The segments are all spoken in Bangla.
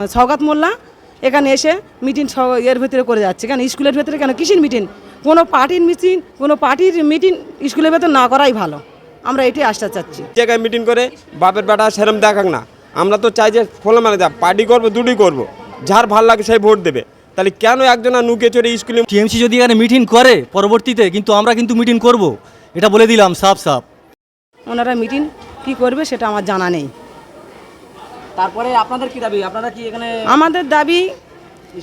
সৌগাত মোল্লা এখানে এসে মিটিং এর ভেতরে করে যাচ্ছে। কেন স্কুলের ভেতরে কেন? কিসের মিটিং কোনো পার্টির মিটিং কোনো পার্টির মিটিং স্কুলের ভেতর না করাই ভালো। আমরা এটাই আসতে চাচ্ছি। জায়গায় মিটিং করে বাপের বেটা সেরম দেখাক না। আমরা তো চাই যে খোলা মানে যা পার্টি করব দুটোই করব। যার ভালো লাগে সেই ভোট দেবে। তাহলে কেন একজন আর নুকে চড়ে স্কুলে টিএমসি যদি এখানে মিটিং করে পরবর্তীতে কিন্তু আমরা কিন্তু মিটিং করব। এটা বলে দিলাম সাফ সাফ। ওনারা মিটিং কি করবে সেটা আমার জানা নেই। তারপরে আপনাদের কি দাবি? আপনারা কি এখানে আমাদের দাবি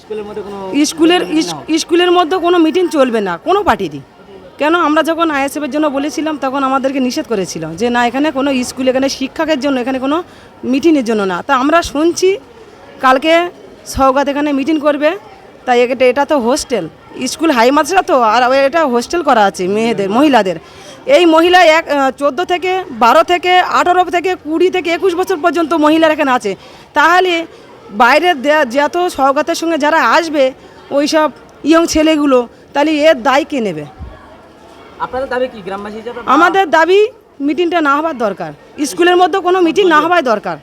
স্কুলের মধ্যে কোনো স্কুলের স্কুলের মধ্যে কোনো মিটিং চলবে না কোনো পার্টি পার্টিরই। কেন? আমরা যখন আইএসএফের জন্য বলেছিলাম তখন আমাদেরকে নিষেধ করেছিল যে না এখানে কোনো স্কুল এখানে শিক্ষকের জন্য এখানে কোনো মিটিংয়ের জন্য না। তা আমরা শুনছি কালকে সৌগাত এখানে মিটিং করবে তাই এটা এটা তো হোস্টেল। স্কুল হাই মাদ্রাসা তো আর এটা হোস্টেল করা আছে মেয়েদের মহিলাদের। এই মহিলা এক চোদ্দ থেকে বারো থেকে আঠারো থেকে কুড়ি থেকে একুশ বছর পর্যন্ত মহিলার এখানে আছে। তাহলে বাইরের যত সৌগাতের সঙ্গে যারা আসবে ওই সব ইয়ং ছেলেগুলো তাহলে এর দায় কে নেবে? আপনাদের দাবি কি? গ্রামবাসী আমাদের দাবি মিটিংটা না হওয়ার দরকার। স্কুলের মধ্যে কোনো মিটিং না হওয়াই দরকার।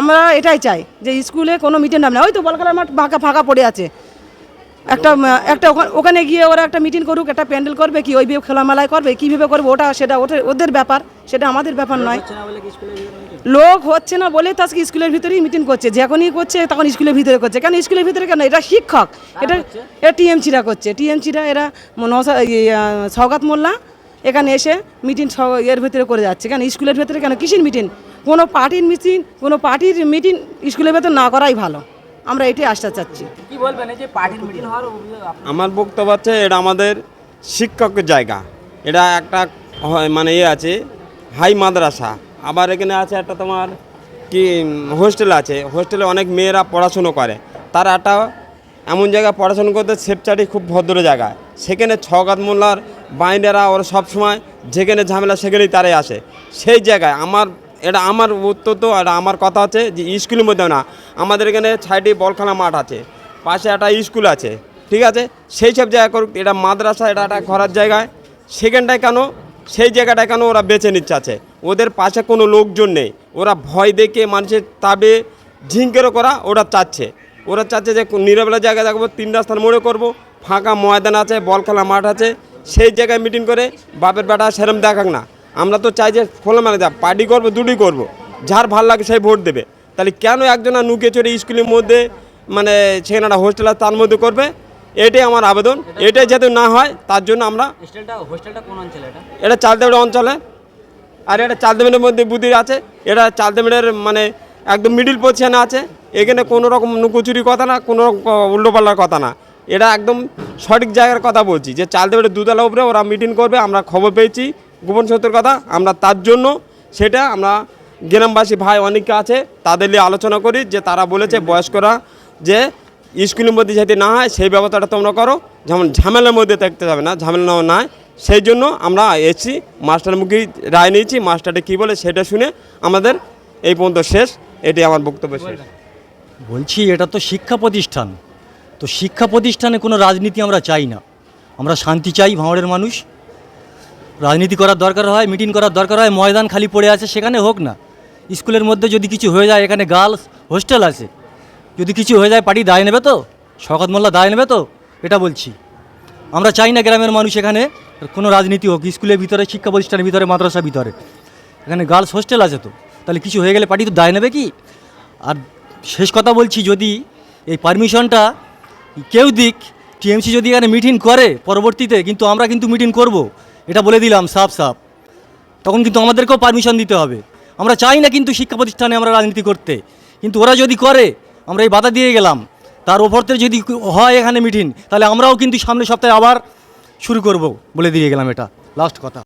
আমরা এটাই চাই যে স্কুলে কোনো মিটিং না ওই তো বলকালার মাঠ ফাঁকা ফাঁকা পড়ে আছে। একটা একটা ওখা- ওখানে গিয়ে ওরা একটা মিটিং করুক একটা প্যান্ডেল করবে কি ওই খেলামেলায় করবে কীভাবে করবে ওটা সেটা ওদের ওদের ব্যাপার সেটা আমাদের ব্যাপার নয়? লোক হচ্ছে না বলে তো আজকে স্কুলের ভিতরেই মিটিং করছে যখনই করছে তখন স্কুলের ভিতরে করছে। কেন স্কুলের ভিতরে কেন? এটা শিক্ষক এটা এটা টিএমসিরা করছে। টিএমসিরা এরা সৌগাত মোল্লা এখানে এসে মিটিং এর ভিতরে করে যাচ্ছে। কেন স্কুলের ভিতরে কেন? কিসের মিটিং কোনো পার্টির মিটিং কোনো পার্টির মিটিং স্কুলের ভেতর না করাই ভালো। আমরা এটাই আসতে চাচ্ছি। কি বলবেন এই যে পার্টির মিটিং হওয়ার আমার বক্তব্য হচ্ছে এটা আমাদের শিক্ষকের জায়গা। এটা একটা হয়- মানে ইয়ে আছে হাই মাদ্রাসা। আবার এখানে আছে একটা তোমার কি হোস্টেল আছে। হোস্টেলে অনেক মেয়েরা পড়াশুনো করে। তারা একটা এমন জায়গায় পড়াশুনো করতে সেপচারি খুব ভদ্র জায়গায় সেখানে ছগাত মোল্লার বাইন্ডারা ওরা সবসময় যেখানে ঝামেলা সেখানেই তারাই আসে। সেই জায়গায় আমার এটা আমার উত্তর তো এটা আমার কথা হচ্ছে যে স্কুলের মধ্যে না, আমাদের এখানে সাইডে বলখানা মাঠ আছে, পাশে একটা স্কুল আছে, ঠিক আছে? সেই সব জায়গা করুক, এটা মাদ্রাসা, এটা একটা ঘরার জায়গায় সেখানটায় কেন, সেই জায়গাটায় কেন ওরা বেছে নিচ্ছে আছে? ওদের পাশে কোনো লোকজন নেই, ওরা ভয় দেখে মানুষের তাবে ঝিঙ্কেরও করা ওরা চাচ্ছে। ওরা চাচ্ছে যে নিরবেলা জায়গায় দেখব তিন রাস্তার মোড়ে করব, ফাঁকা ময়দান আছে বল খেলা মাঠ আছে, সেই জায়গায় মিটিং করে বাপের বেটা সেরম দেখাক না। আমরা তো চাই যে খোলা মানে যা পার্টি করব দুটোই করব। যার ভালো লাগে সেই ভোট দেবে। তাহলে কেন একজনা নুকে চড়ে স্কুলের মধ্যে মানে সেখানে একটা হোস্টেল তার মধ্যে করবে? এটাই আমার আবেদন। এটাই যাতে না হয় তার জন্য আমরা এটা? চালদেমেড় অঞ্চলে। আর এটা চালদেমেড়ের মধ্যে বুদ্ধি আছে। এটা চালদেমেড়ের মানে একদম মিডিল পজিশনে আছে। এখানে কোনো রকম নুকুচুরি কথা না কোনো রকম উল্টোপাল্টার কথা না। এটা একদম সঠিক জায়গার কথা বলছি যে চালদেমেড়ের দুতলা উপরে ওরা মিটিং করবে আমরা খবর পেয়েছি। গোপন সত্যের কথা, আমরা তার জন্য সেটা আমরা গ্রামবাসী ভাই অনেকে আছে, তাদের নিয়ে আলোচনা করি, যে তারা বলেছে বয়স্করা যে স্কুলের মধ্যে যাতে না হয়, সেই ব্যবস্থাটা তোমরা করো। যেমন ঝামেলার মধ্যে থাকতে যাবে না, ঝামেলা না হয় সেই জন্য আমরা এসেছি, মাস্টার মুখী রায় নিয়েছি, মাস্টারটা কী বলে সেটা শুনে আমাদের এই পর্যন্ত শেষ এটি আমার বক্তব্য শেষ। বলছি, এটা তো শিক্ষা প্রতিষ্ঠান। তো শিক্ষা প্রতিষ্ঠানে কোনো রাজনীতি আমরা চাই না। আমরা শান্তি চাই ভাঁড়ের মানুষ রাজনীতি করার দরকার হয় মিটিং করার দরকার হয়, ময়দান খালি পড়ে আছে, সেখানে হোক না। স্কুলের মধ্যে যদি কিছু হয়ে যায়, এখানে গার্লস হোস্টেল আছে। যদি কিছু হয়ে যায় পার্টি দায় নেবে তো? শকত মোল্লা দায় নেবে তো? এটা বলছি। আমরা চাই না গ্রামের মানুষ এখানে কোনো রাজনীতি হোক, স্কুলের ভিতরে, শিক্ষা প্রতিষ্ঠানের ভিতরে, মাদ্রাসার ভিতরে। এখানে গার্লস হোস্টেল আছে তো। তাহলে কিছু হয়ে গেলে পার্টি তো দায় নেবে কি? আর শেষ কথা বলছি, যদি এই পারমিশনটা কেউ দিক টিএমসি যদি এখানে মিটিং করে পরবর্তীতে, কিন্তু আমরা কিন্তু মিটিং করব। এটা বলে দিলাম, সাফ সাফ। তখন কিন্তু আমাদেরকেও পারমিশন দিতে হবে। আমরা চাই না কিন্তু শিক্ষা প্রতিষ্ঠানে আমরা রাজনীতি করতে। কিন্তু ওরা যদি করে, আমরা এই বাধা দিয়ে গেলাম। তার ওপরতে যদি হয় এখানে মিটিং তাহলে আমরাও কিন্তু সামনের সপ্তাহে আবার শুরু করব বলে দিয়ে গেলাম এটা। লাস্ট কথা।